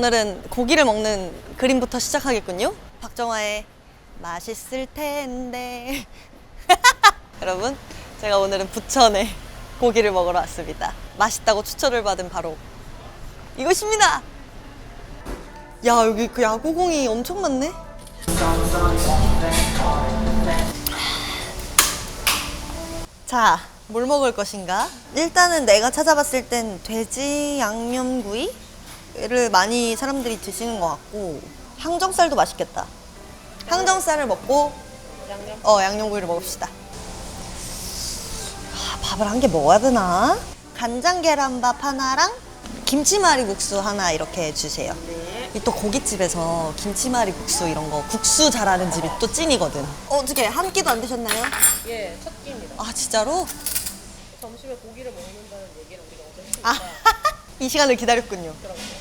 오늘은 고기를 먹는 그림부터 시작하겠군요. 박정화의 맛있을 텐데. 여러분, 제가 오늘은 부천에 고기를 먹으러 왔습니다. 맛있다고 추천을 받은 바로 이곳입니다. 야, 여기 그 야구공이 엄청 많네. 자, 뭘 먹을 것인가? 일단은 내가 찾아봤을 땐 돼지 양념구이 를 많이 사람들이 드시는 것 같고 항정살도 맛있겠다. 항정살을 먹고 어 양념구이를 먹읍시다. 아, 밥을 한 개 먹어야 되나? 간장 계란밥 하나랑 김치말이 국수 하나 이렇게 주세요. 이또 고깃집에서 김치말이 국수 이런 거 국수 잘하는 집이 또 찐이거든. 어, 어떻게 한 끼도 안 드셨나요? 예, 첫 끼입니다. 아 진짜로? 점심에 고기를 먹는다는 얘기를 우리가 어제 했으니까 아, 이 시간을 기다렸군요.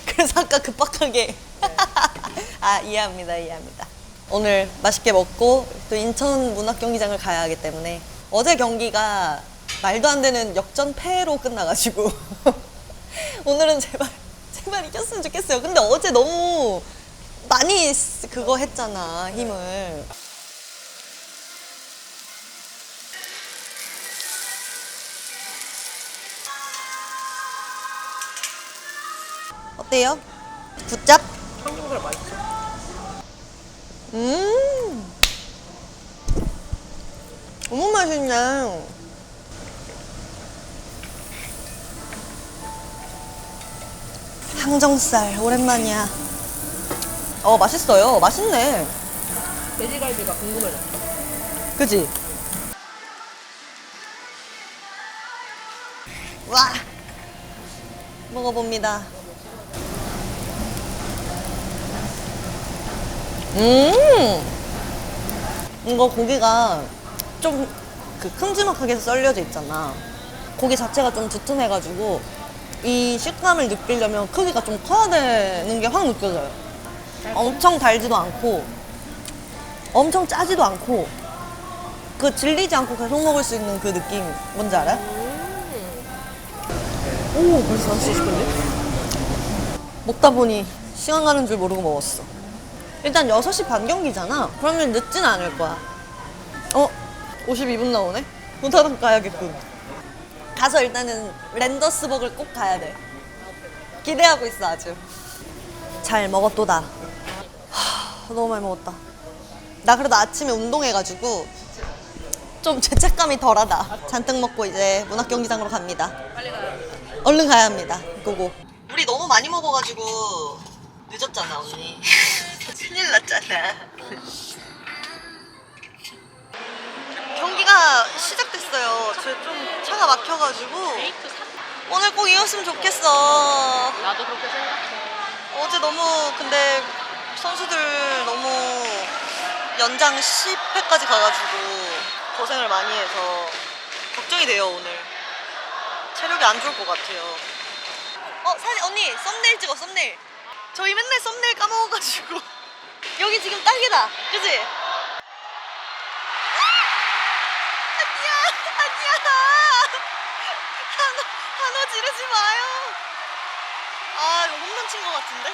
그래서 아까 급박하게. 아, 이해합니다, 이해합니다. 오늘 맛있게 먹고 또 인천 문학경기장을 가야 하기 때문에 어제 경기가 말도 안 되는 역전 패로 끝나가지고 오늘은 제발, 제발 이겼으면 좋겠어요. 근데 어제 너무 많이 쓰- 그거 했잖아, 힘을. 어때요? 굿잡? 청경살 맛있죠? 음. 너무 맛있네. 항정살 오랜만이야. 어 맛있어요. 맛있네. 돼지갈비가 궁금해져. 그지? 와 먹어봅니다. 음 이거 고기가 좀 그 큼지막하게 썰려져 있잖아. 고기 자체가 좀 두툼해가지고 이 식감을 느끼려면 크기가 좀 커야 되는 게 확 느껴져요. 엄청 달지도 않고 엄청 짜지도 않고 그 질리지 않고 계속 먹을 수 있는 그 느낌 뭔지 알아요? 오, 벌써 5시 20분인데? 먹다 보니 시간 가는 줄 모르고 먹었어. 일단 6시 반 경기잖아. 그러면 늦진 않을 거야. 어? 52분 나오네? 보다랑 가야겠군. 가서 일단은 랜더스버그를 꼭 가야 돼. 기대하고 있어 아주. 잘 먹었도다. 하, 너무 많이 먹었다. 나 그래도 아침에 운동해가지고 좀 죄책감이 덜하다. 잔뜩 먹고 이제 문학경기장으로 갑니다. 빨리 돼. 얼른 가야 합니다. 고고. 우리 너무 많이 먹어가지고 늦었잖아 언니. 큰일 났잖아. 경기가 시작됐어요. 저 좀 차가 막혀가지고 데이트 사. 오늘 꼭 이겼으면 좋겠어. 나도 그렇게 생각해. 어제 너무 근데 선수들 너무 연장 10회까지 가가지고 고생을 많이 해서 걱정이 돼요 오늘 체력이 안 좋을 것 같아요 어 사진 언니 썸네일 찍어 썸네일 저희 맨날 썸네일 까먹어가지고 여기 지금 딱이다 그지? 아니야 아니야 한호 한호 지르지 마요 아 이거 홈런 친 것 같은데?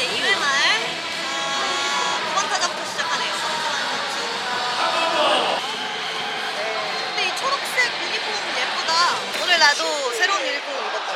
이제 2회 말 어, 두번 타자부터 시작하네요. 근데 이 초록색 유니폼 예쁘다. 오늘 나도 새로운 유니폼 입었다.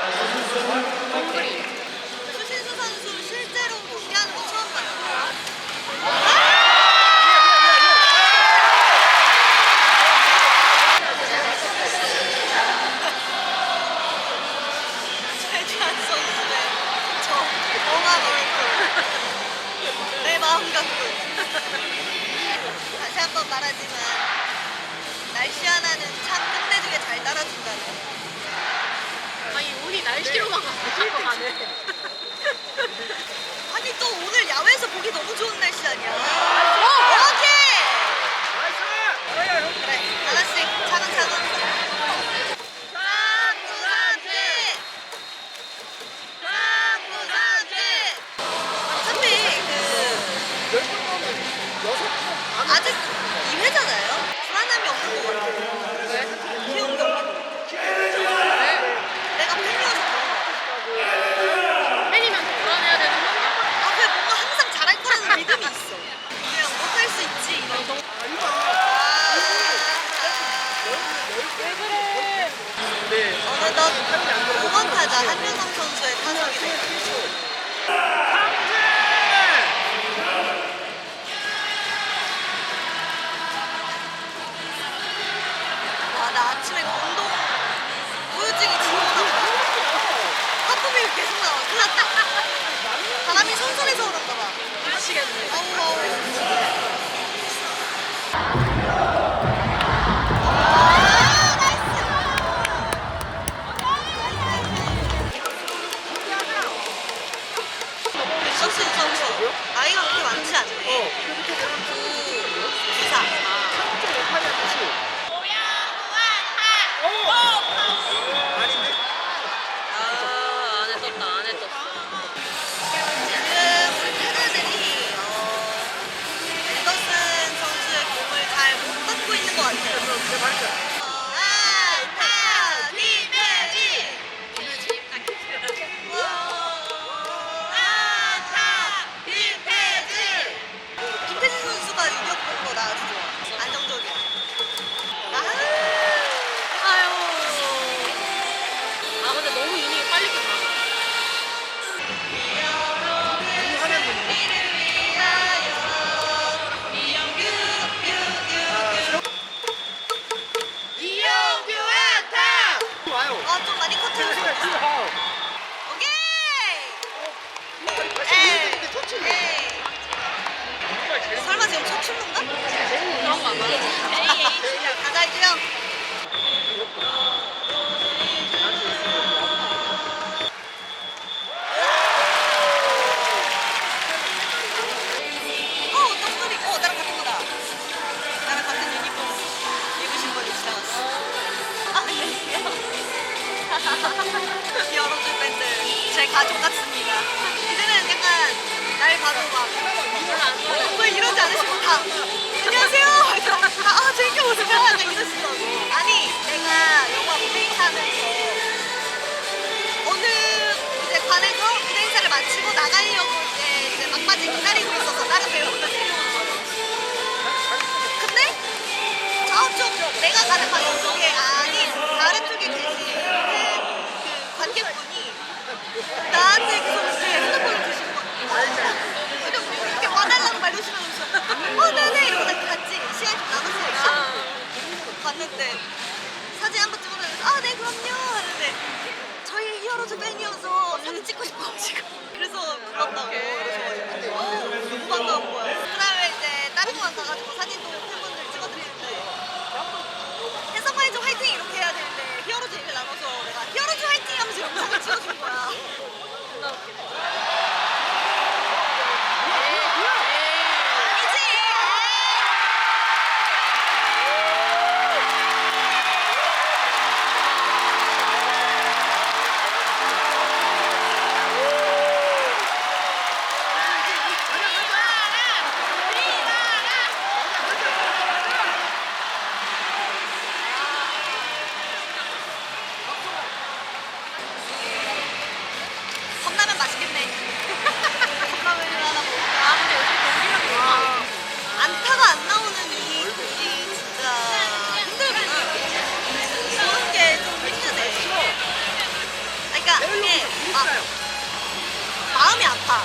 하지만 날씨 하나는 참 끝내주게 잘 따라준다네 날씨로만 갖고 가네. 아니 또 오늘 야외에서 보기 너무 좋은 날씨 아니야? 어! 오케이! 그래 하나씩 차근차근 상부상제 상부상제 어차피 그 아직 2회잖아요? 계속 나와. 바람이 선선해서 그런가 봐. 미치겠네. 아우 아우. 여러분 밴드 제 가족 같습니다. 이제는 약간 날 봐도 막 별로 안 좋아해. 왜 이러지 않으시고 다 안녕하세요. 다, 아 재밌게 보세요. 약간 이러시더라고. 아니 내가 영화 무대 인사하면서 어느 이제 관에서 무대 인사를 마치고 나가려고 이제, 이제 막바지 기다리고 있어서 다른 배우분들 데려온 거예요. 근데 저쪽 내가 가는 방 쪽에 아닌 다른 쪽에 계신 그, 그 관객분이 나한테 막 마음이 아파.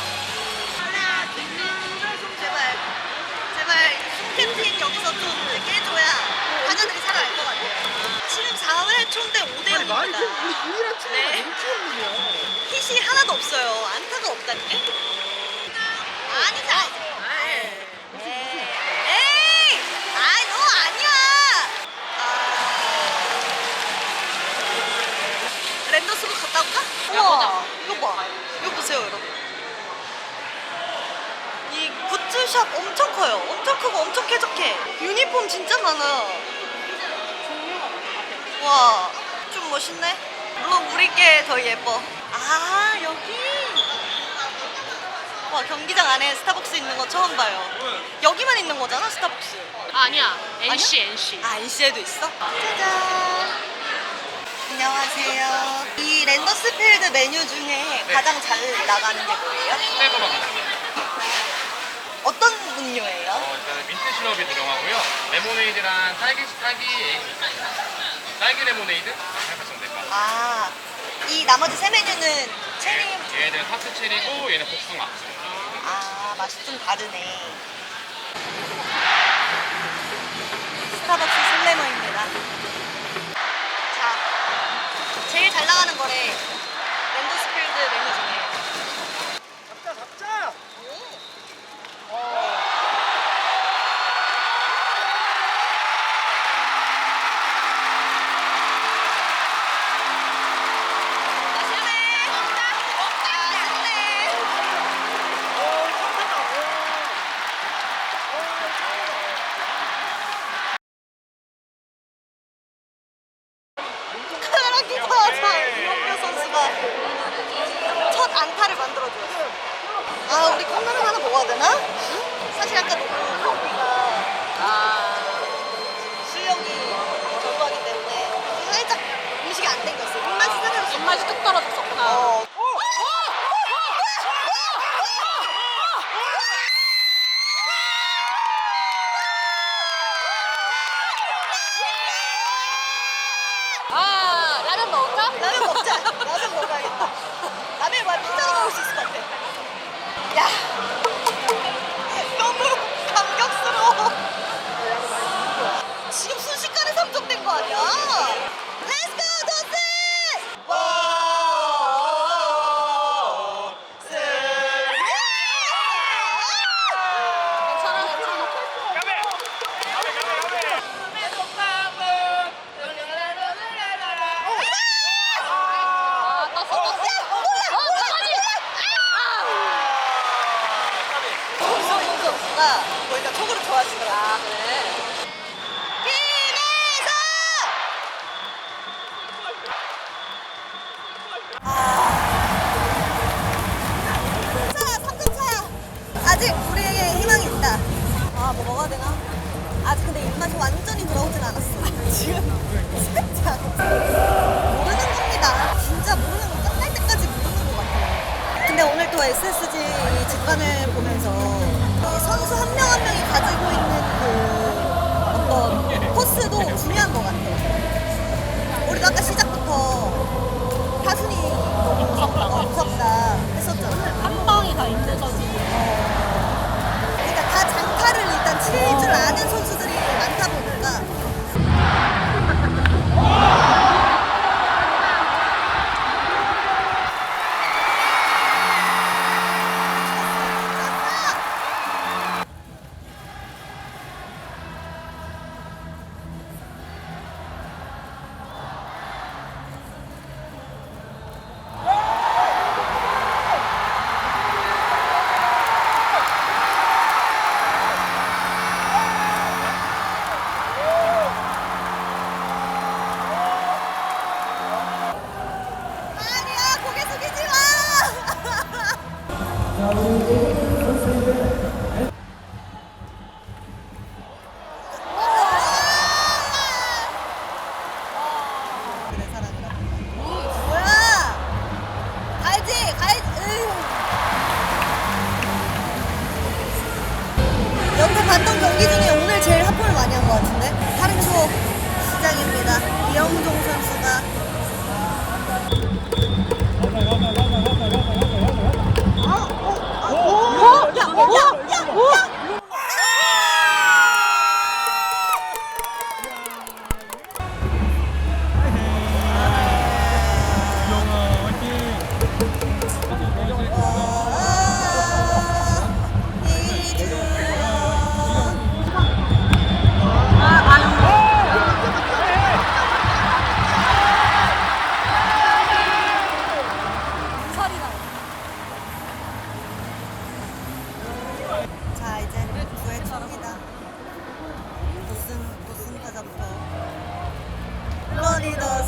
제발, 제발 송캡틴 여기서 좀 이렇게 해줘야 타자들이 살아날 것 같아요. 지금 4회 초인데 5대 0입니다. 네. hit이 하나도 없어요. 안타가 없다는 게? 아니지, 아니지. 에이! 아이, 너 아니야! 아... 랜더스로 갔다 올까? 우와, 이거 봐. 이거 보세요, 여러분. 이 굿즈샵 엄청 커요. 엄청 크고 엄청 쾌적해. 유니폼 진짜 많아. 와, 좀 멋있네. 물론 우리 게 더 예뻐. 아, 여기. 와, 경기장 안에 스타벅스 있는 거 처음 봐요. 여기만 있는 거잖아, 스타벅스. 아니야. NC NC. 아, NC에도 있어? 짜잔. 안녕하세요. 이 랜더스필드 메뉴 중에 가장 잘 나가는 게 뭐예요? 가능합니다. 어떤 음료예요? 어, 일단은 민트 시럽이 들어가고요. 레모네이드랑 딸기 딸기 딸기 레모네이드 생각하시면 될것 같아요. 아, 이 나머지 세 메뉴는 체리. 얘는 하트 체리고 얘는 복숭아. 아, 맛이 좀 다르네. 스타벅스 슬래머입니다. 자, 제일 잘 나가는 거래. 메뉴 중에. 뚝 떨어졌었구나. 어. 완전히 돌아오진 않았어. 지금 살짝. 모르는 겁니다. 진짜 모르는 거 끝날 때까지 모르는 것 같아요. 근데 오늘 또 SSG 이 직관을 보면서 이 선수 한 명 한 명이 가지고 있는 그 어떤 코스도 중요한 것 같아요. 우리도 아까 시작부터 타순이 너무 무섭다, 어, 무섭다 했었잖아. 한 방이 다 힘들어지. 그러니까 다 장타를 일단 칠 줄 아는 선수 아멘. 오! dito.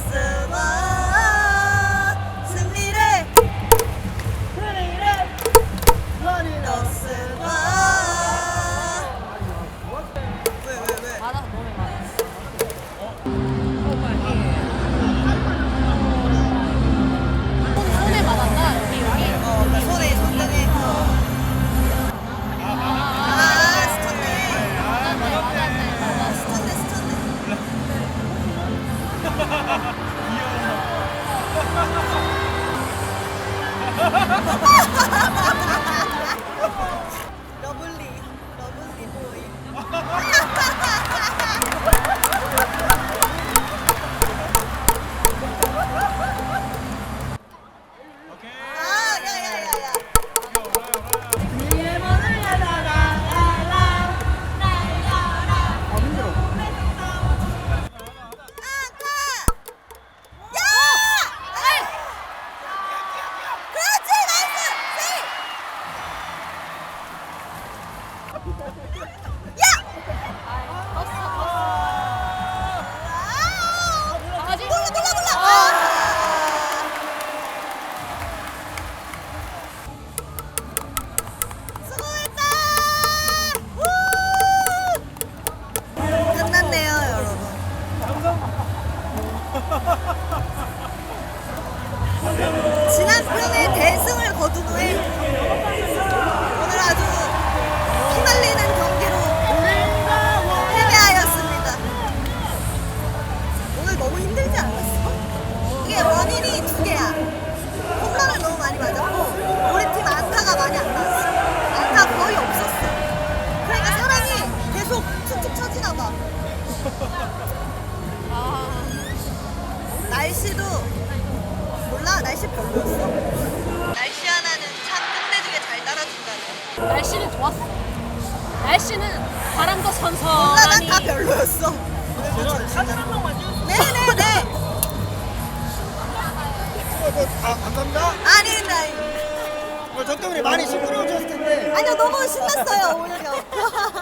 아니요, 너무 신났어요, 오히려.